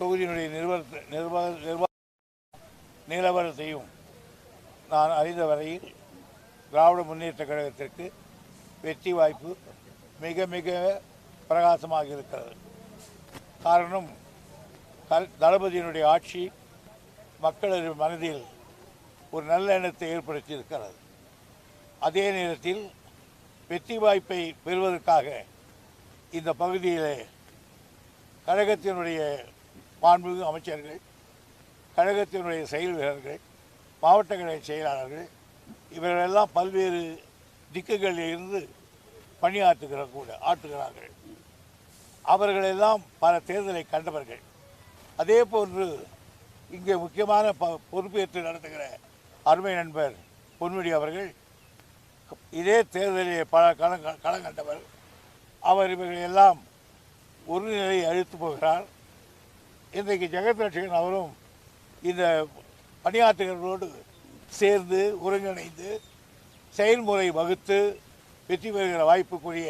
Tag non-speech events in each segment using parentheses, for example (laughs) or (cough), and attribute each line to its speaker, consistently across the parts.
Speaker 1: தொகுதியினுடைய நிர்வாக நிர்வாக நிர்வாக நிலவரத்தையும் நான் அறிந்த வரையில் திராவிட முன்னேற்ற கழகத்திற்கு வெற்றி வாய்ப்பு மிக மிக பிரகாசமாக இருக்கிறது. காரணம் தளபதியினுடைய ஆட்சி மக்களது மனதில் ஒரு நல்ல எண்ணத்தை ஏற்படுத்தி இருக்கிறது அதே நேரத்தில் வெற்றி வாய்ப்பை பெறுவதற்காக இந்த பகுதியிலே கழகத்தினுடைய மாண்புமிகு அமைச்சர்கள் கழகத்தினுடைய செயல் வீரர்கள் மாவட்ட கழக செயலாளர்கள் இவர்களெல்லாம் பல்வேறு திக்குகளில் இருந்து பணியாற்றுகிற கூட ஆற்றுகிறார்கள். அவர்களெல்லாம் பல தேர்தலை கண்டவர்கள். அதே போன்று இங்கே முக்கியமான ப பொறுப்பேற்று நடத்துகிற அருமை நண்பர் பொன்முடி அவர்கள் இதே தேர்தலில் பல களம் களம் கண்டவர். அவர் இவர்கள் எல்லாம் ஒரு நிலையை அழித்து போகிறார். இன்றைக்கு ஜெகத் ரட்சகன் அவரும் இந்த பணியாற்றுகிறவர்களோடு சேர்ந்து ஒருங்கிணைந்து செயல்முறை வகுத்து வெற்றி பெறுகிற வாய்ப்புக்குரிய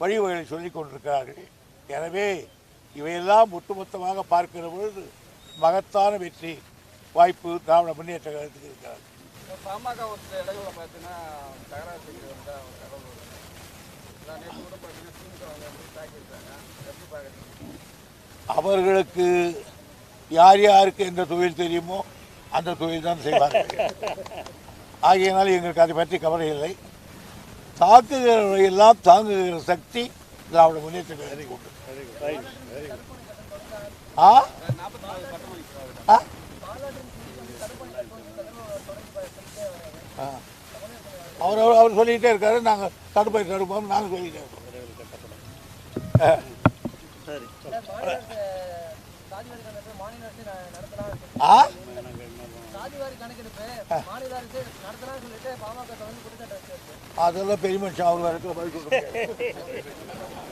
Speaker 1: வழிவகைகளை சொல்லிக் கொண்டிருக்கிறார்கள். எனவே இவையெல்லாம் ஒட்டுமொத்தமாக பார்க்கிற பொழுது மகத்தான வெற்றி வாய்ப்பு திராவிட முன்னேற்ற கழகத்துக்கு இருக்கிறது.
Speaker 2: பாமக ஒரு சில இடங்களில் பார்த்தீங்கன்னா தகராறு நேற்று கூட பார்த்தீங்கன்னா திமுக அவங்க தாக்கியிருக்காங்க எப்படி பார்க்குறீங்க
Speaker 1: அவர்களுக்கு யார் யாருக்கு எந்த தொழில் தெரியுமோ அந்த தொழில் தான் செய்வார்கள். ஆகையினால் எங்களுக்கு அதை பற்றி கவலை இல்லை. தாக்குகிறவர்களை எல்லாம் தாங்குகிற சக்தி திராவிட முன்னேற்ற கழகத்தை உண்டு. ஆ? ஆ? அவர் அவர் அவர் சொல்லிக்கிட்டே இருக்காரு. நாங்கள் தடுப்பை தடுப்போம். நாங்கள் சொல்லிக்கிட்டே இருக்கோம்
Speaker 3: நடத்தலாம்
Speaker 1: ஆ? அதெல்லாம் பெரிய மனுஷன் அவர் வரைக்கும். (laughs)